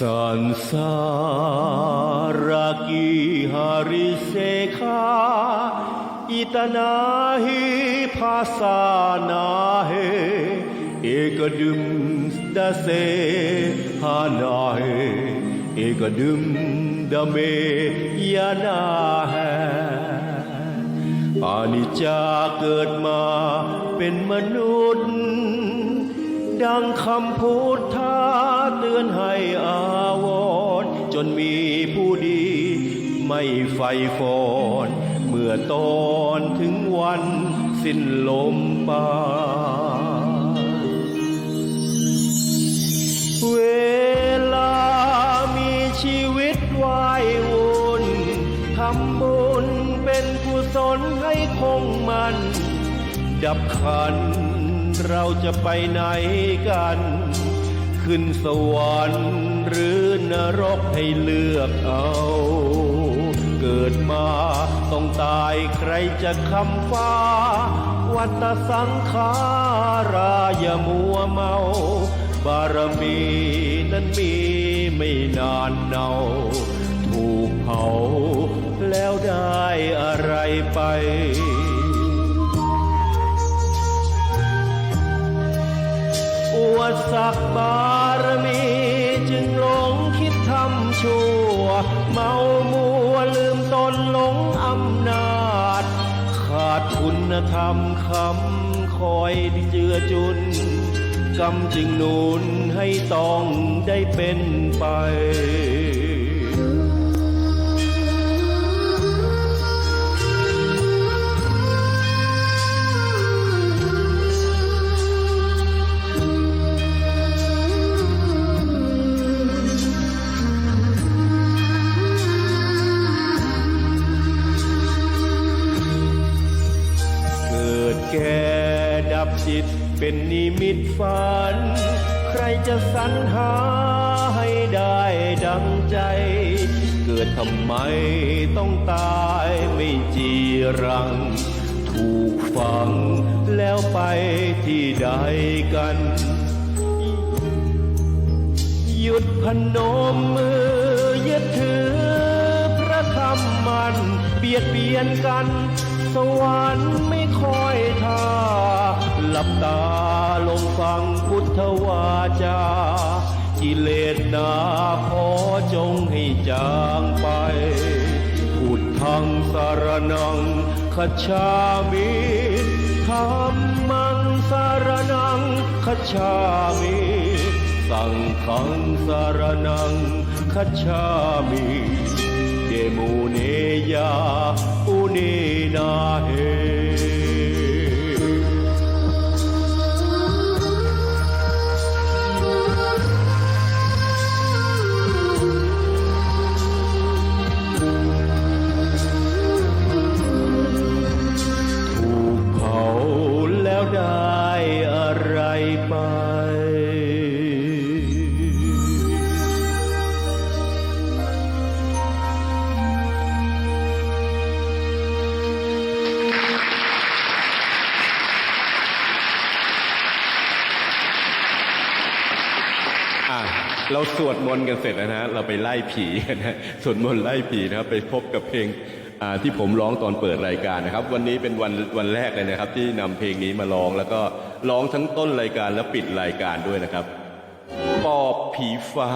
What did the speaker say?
Sansaraki harisekha itana hi phasana he ekadum dase hana he ekadum dame yana hai อานิจจาเกิดมาเป็นมนุษย์ ดังคำพูดท้าเตือนให้อาวรจนมีผู้ดี ไม่ไฟฟอนเมื่อตอนถึงวันสิ้นลมปาเวลามีชีวิตวายวนทำบุญเป็นกุศลให้คงมัน ดับขัน เราจะไปไหนกัน ขึ้นสวรรค์หรือนรกให้เลือกเอา เกิดมาต้องตายใครจะคำฟ้า วัตสังขาราอย่ามัวเมา บารมีนั้นมีไม่นานเนาถูกเผาแล้วได้อะไรไป ดศักบารมีจึงหลงคิดทำชั่ว เมามัวลืมตนหลงอำนาจ ขาดคุณธรรมคำคอยเจือจุน กรรมจึงนุนให้ต้องได้เป็นไป แก่ดับจิตเป็นนิมิตฝัน ใครจะสรรหาให้ได้ดังใจ เกิดทำไมต้องตายไม่จีรัง ถูกฝังแล้วไปที่ใดกันหยุดพนมมือยึดถือพระธรรมมัน เบียดเบียนกัน สวรรค์ไม่คอยท่า หลับตาลงฟังพุทธวาจากิเลสนาขอจงให้จางไปพุทธังสารนังคัจฉามิธรรมังสารนังคัจฉามิสังฆังสารนังคัจฉามิ เดโม อะเราสวดมนต์กันเสร็จแล้วนะเราไปไล่ผีนะสวดมนต์ไล่ผีนะครับไปพบกับเพลงที่ผมร้องตอนเปิดรายการนะครับ วันนี้เป็นวันวันแรกเลยนะครับ ที่นำเพลงนี้มาร้องแล้วก็ร้องทั้งต้นรายการและปิดรายการด้วยนะครับปอบผีฟ้า